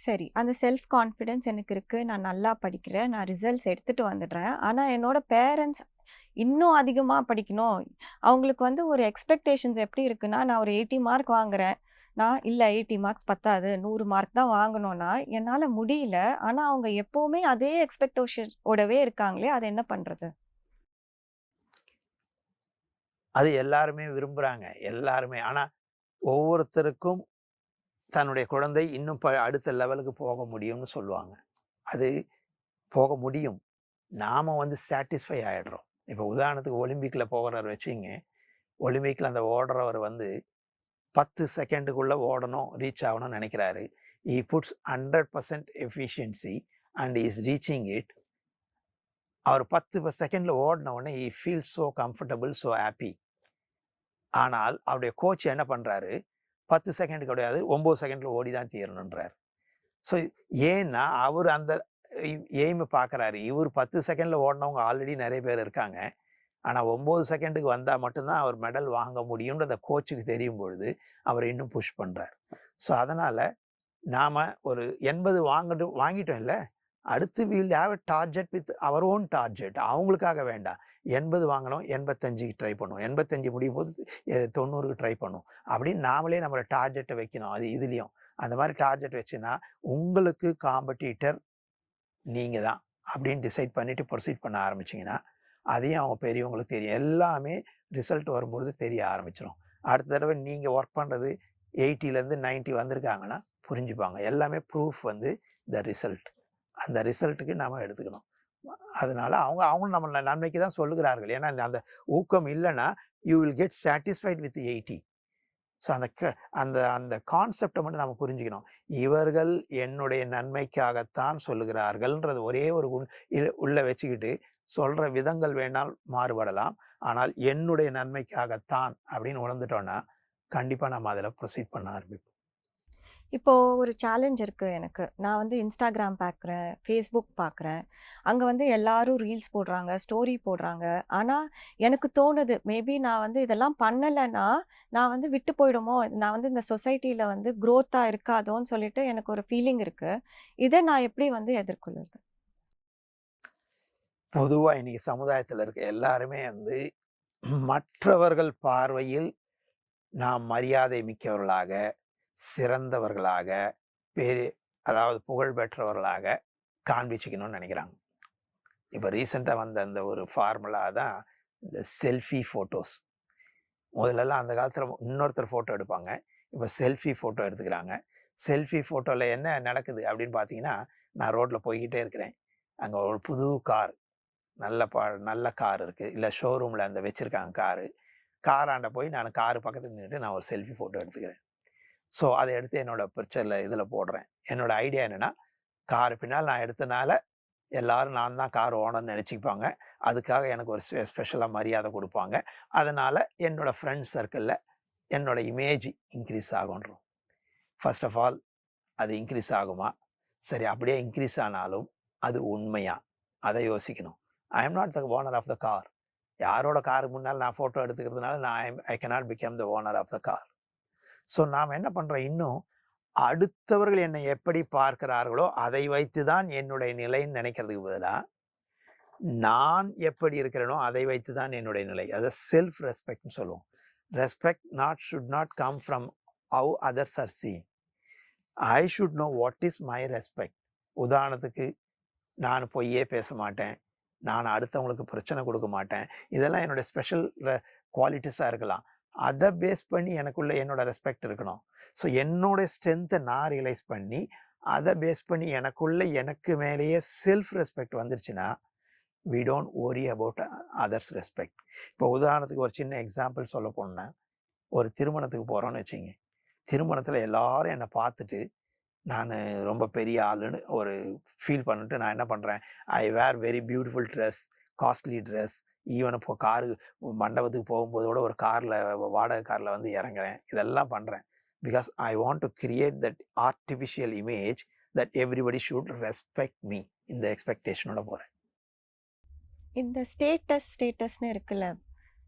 சரி. அந்த self confidence எனக்கு இருக்குது நான் நல்லா படிக்கிறேன். நான் ரிசல்ட்ஸ் எடுத்துகிட்டு வந்துடுறேன். ஆனால் என்னோட பேரண்ட்ஸ் இன்னும் அதிகமாக படிக்கணும். அவங்களுக்கு வந்து ஒரு எக்ஸ்பெக்டேஷன்ஸ் எப்படி இருக்குன்னா, நான் ஒரு 80 மார்க் வாங்குறேன். நான் இல்லை எயிட்டி மார்க்ஸ் பத்தாது. நூறு மார்க் தான் வாங்கணும்னா, என்னால் முடியல. ஆனால் அவங்க எப்போவுமே அதே எக்ஸ்பெக்டேஷன் ஓடவே இருக்காங்களே, அது என்ன பண்ணுறது அது எல்லாருமே விரும்புகிறாங்க எல்லாருமே. ஆனால் ஒவ்வொருத்தருக்கும் தன்னுடைய குழந்தை இன்னும் ப அடுத்த லெவலுக்கு போக முடியும்னு சொல்லுவாங்க. அது போக முடியும். நாம் வந்து சாட்டிஸ்ஃபை ஆகிடுறோம் இப்போ உதாரணத்துக்கு ஒலிம்பிக்கில் போகிறவர் வச்சுங்க ஒலிம்பிக்கில் அந்த ஓடுறவர் வந்து பத்து செகண்டுக்குள்ளே ஓடணும், ரீச் ஆகணும்னு நினைக்கிறாரு he puts 100% efficiency and is reaching it. அவர் பத்து செகண்டில் ஓடின உடனே he feel so comfortable so happy ஆனால் அவருடைய கோச் என்ன பண்ணுறாரு 10 செகண்ட் கிடையாது, ஒம்பது செகண்டில் ஓடி தான் தீரணுன்றார் ஸோ ஏன்னா, அவர் அந்த எய்மை பார்க்குறாரு. இவர் பத்து செகண்டில் ஓடினவங்க ஆல்ரெடி நிறைய பேர் இருக்காங்க. ஆனால் ஒம்பது செகண்டுக்கு வந்தால் மட்டும்தான் அவர் மெடல் வாங்க முடியும்ன்றத கோச்சுக்கு தெரியும் பொழுது, அவர் இன்னும் புஷ் பண்ணுறார் ஸோ அதனால் நாம் ஒரு எண்பது வாங்கிட்டு வாங்கிட்டோம் இல்லை அடுத்து we'll will target with our own target அவங்களுக்காக வேண்டாம். 80 வாங்கணும், 85க்கு ட்ரை பண்ணுவோம். 85 முடியும்போது எ 90க்கு ட்ரை பண்ணுவோம். அப்படின்னு நாமளே நம்மளோட டார்ஜெட்டை வைக்கணும். அது இதுலேயும் அந்த மாதிரி டார்ஜெட் வச்சுன்னா, உங்களுக்கு காம்படிட்டர் நீங்கள் தான். அப்படின்னு டிசைட் பண்ணிவிட்டு ப்ரொசீட் பண்ண ஆரம்பிச்சிங்கன்னா அதையும் அவங்க பெரியவங்களுக்கு தெரியும். எல்லாமே ரிசல்ட் வரும்பொழுது தெரிய ஆரம்பிச்சிடும் அடுத்த தடவை நீங்கள் ஒர்க் பண்ணுறது எயிட்டிலேருந்து நைன்ட்டி வந்திருக்காங்கன்னா, புரிஞ்சுப்பாங்க. எல்லாமே ப்ரூஃப் வந்து த ரிசல்ட். அந்த ரிசல்ட்டுக்கு நாம் எடுத்துக்கணும். அதனால அவங்க அவங்களும் நம்ம நன்மைக்கு தான் சொல்லுகிறார்கள். ஏன்னா, அந்த ஊக்கம் இல்லைன்னா you will get satisfied with 80. So அந்த க அந்த அந்த கான்செப்டை மட்டும் நம்ம புரிஞ்சுக்கணும். இவர்கள் என்னுடைய நன்மைக்காகத்தான் சொல்லுகிறார்கள்ன்றது ஒரே ஒரு உள்ளே வச்சுக்கிட்டு, சொல்கிற விதங்கள் வேணால் மாறுபடலாம். ஆனால் என்னுடைய நன்மைக்காகத்தான் அப்படின்னு உணர்ந்துட்டோன்னா கண்டிப்பாக நம்ம அதில் ப்ரொசீட் பண்ண ஆரம்பிப்போம். இப்போ ஒரு சேலஞ்ச் இருக்கு எனக்கு. நான் வந்து இன்ஸ்டாகிராம் பார்க்குறேன், ஃபேஸ்புக் பார்க்குறேன். அங்கே வந்து எல்லாரும் ரீல்ஸ் போடுறாங்க, ஸ்டோரி போடுறாங்க. ஆனால் எனக்கு தோணுது, மேபி நான் வந்து இதெல்லாம் பண்ணலைன்னா நான் வந்து விட்டு போயிடுமோ! நான் வந்து இந்த சொசைட்டியில் வந்து குரோத்தா இருக்காதோன்னு சொல்லிட்டு எனக்கு ஒரு ஃபீலிங் இருக்கு. இதை நான் எப்படி வந்து எதிர்கொள்வது? பொதுவாக இன்னைக்கு சமுதாயத்தில் இருக்க எல்லாருமே வந்து, மற்றவர்கள் பார்வையில் நாம் மரியாதை மிக்கவர்களாக, சிறந்தவர்களாக, பெரிய அதாவது புகழ் பெற்றவர்களாக காண்பிச்சுக்கணும்னு நினைக்கிறாங்க இப்போ ரீசெண்டாக வந்த அந்த ஒரு ஃபார்முலா தான் இந்த செல்ஃபி ஃபோட்டோஸ். முதல்லலாம் அந்த காலத்தில் இன்னொருத்தர் ஃபோட்டோ எடுப்பாங்க. இப்போ செல்ஃபி ஃபோட்டோ எடுத்துக்கிறாங்க. செல்ஃபி ஃபோட்டோவில் என்ன நடக்குது அப்படின்னு பார்த்தீங்கன்னா, நான் ரோட்டில் போய்கிட்டே இருக்கிறேன். அங்கே ஒரு புது கார். நல்ல பா நல்ல கார் இருக்குது இல்லை ஷோரூமில் அந்த வச்சுருக்காங்க காரு. காராண்ட போய் நான் கார் பக்கத்தில் நின்றுட்டு நான் ஒரு செல்ஃபி ஃபோட்டோ எடுத்துக்கிறேன். ஸோ அதை எடுத்து என்னோடய பிக்சரில் இதில் போடுறேன். என்னோடய ஐடியா என்னென்னா கார் பின்னால் நான் எடுத்தனால, எல்லாரும் நான் தான் கார் ஓனர்னு நினச்சிப்பாங்க அதுக்காக எனக்கு ஒரு ஸ்பெ மரியாதை கொடுப்பாங்க அதனால் என்னோடய ஃப்ரெண்ட்ஸ் சர்க்கிளில் என்னோட இமேஜ் இன்க்ரீஸ் ஆகுன்றோம். ஃபர்ஸ்ட் ஆஃப் ஆல் அது இன்க்ரீஸ் ஆகுமா? சரி அப்படியே இன்க்ரீஸ் ஆனாலும், அது உண்மையா? அதை யோசிக்கணும். I am not the owner of the car. யாரோட காருக்கு முன்னால் நான் ஃபோட்டோ எடுத்துக்கிறதுனால, நான் I I cannot become the owner of the car. So நாம் என்ன பண்ணுறோம் இன்னும், அடுத்தவர்கள் என்னை எப்படி பார்க்கிறார்களோ, அதை வைத்து தான் என்னுடைய நிலைன்னு நினைக்கிறதுக்கு பதிலாக நான் எப்படி இருக்கிறேனோ, அதை வைத்து தான் என்னுடைய நிலை. அத செல்ஃப் ரெஸ்பெக்ட்னு சொல்லுவோம். Respect not should not come from how others are see I should know what is my respect. உதாரணத்துக்கு, நான் பொய்யே பேச மாட்டேன். நான் அடுத்தவங்களுக்கு பிரச்சனை கொடுக்க மாட்டேன். இதெல்லாம் என்னுடைய ஸ்பெஷல் ர இருக்கலாம். அதை பேஸ் பண்ணி எனக்குள்ள என்னோட ரெஸ்பெக்ட் இருக்கணும். ஸோ என்னோட ஸ்ட்ரென்த்தை நான் ரியலைஸ் பண்ணி, அதை பேஸ் பண்ணி எனக்குள்ள எனக்கு மேலேயே செல்ஃப் ரெஸ்பெக்ட் வந்துருச்சுன்னா, we don't worry about others respect. இப்போ உதாரணத்துக்கு ஒரு சின்ன எக்ஸாம்பிள் சொல்ல போனோம்னா, ஒரு திருமணத்துக்கு போகிறோன்னு வச்சுங்க திருமணத்தில் எல்லாரும் என்னை பார்த்துட்டு, நான் ரொம்ப பெரிய ஆளுன்னு ஒரு ஃபீல் பண்ணிட்டு நான் என்ன பண்ணுறேன் I wear very beautiful dress, costly dress. Even இப்போ காரு மண்டபத்துக்கு போகும்போதோட ஒரு காரில் வாடகை காரில் வந்து இறங்குறேன். இதெல்லாம் பண்ணுறேன் because I want to create that artificial image that everybody should respect me. இந்த எக்ஸ்பெக்டேஷனோட போகிறேன் இந்த ஸ்டேட்டஸ் ஸ்டேட்டஸ்னு இருக்குல்ல.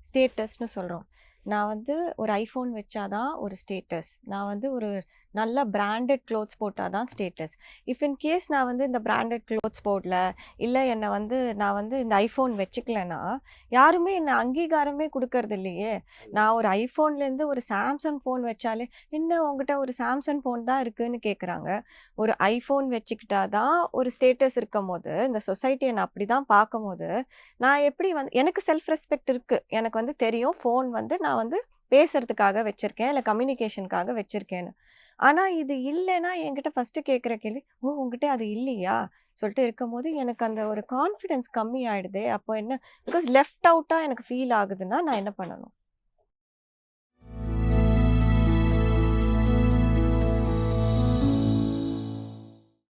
ஸ்டேட்டஸ்னு சொல்கிறோம் நான் வந்து ஒரு ஐஃபோன் வச்சா தான் ஒரு ஸ்டேட்டஸ். நான் வந்து ஒரு நல்லா பிராண்டட் க்ளோத்ஸ் போட்டால் தான் ஸ்டேட்டஸ். இஃப் இன் கேஸ் நான் வந்து இந்த பிராண்டட் க்ளோத்ஸ் போடல, இல்லை என்னை வந்து நான் வந்து இந்த ஐஃபோன் வச்சுக்கலன்னா, யாருமே என்னை அங்கீகாரமே கொடுக்கறது இல்லையே! நான் ஒரு ஐஃபோன்லேருந்து ஒரு சாம்சங் ஃபோன் வச்சாலே, "என்ன உங்ககிட்ட ஒரு சாம்சங் ஃபோன் தான் இருக்குதுன்னு கேட்குறாங்க. ஒரு ஐஃபோன் வச்சுக்கிட்டா தான் ஒரு ஸ்டேட்டஸ் இருக்கும்போது, இந்த சொசைட்டிய நான் பார்க்கும் பார்க்கும்போது, நான் எப்படி வந்து எனக்கு செல்ஃப் ரெஸ்பெக்ட் இருக்குது எனக்கு வந்து தெரியும் ஃபோன் வந்து நான் வந்து பேசுறதுக்காக வச்சுருக்கேன் இல்லை கம்யூனிகேஷனுக்காக வச்சுருக்கேன்னு ஆனா இது இல்லன்னா என்கிட்ட ஃபர்ஸ்ட் கேட்குற கேள்வி, "ஓ! உங்ககிட்ட அது இல்லையா?" சொல்லிட்டு இருக்கும்போது எனக்கு அந்த ஒரு கான்ஃபிடென்ஸ் கம்மி ஆயிடுதே! அப்போ என்ன பிகாஸ் லெஃப்ட் அவுட்டா எனக்கு ஃபீல் ஆகுதுன்னா, நான் என்ன பண்ணணும்?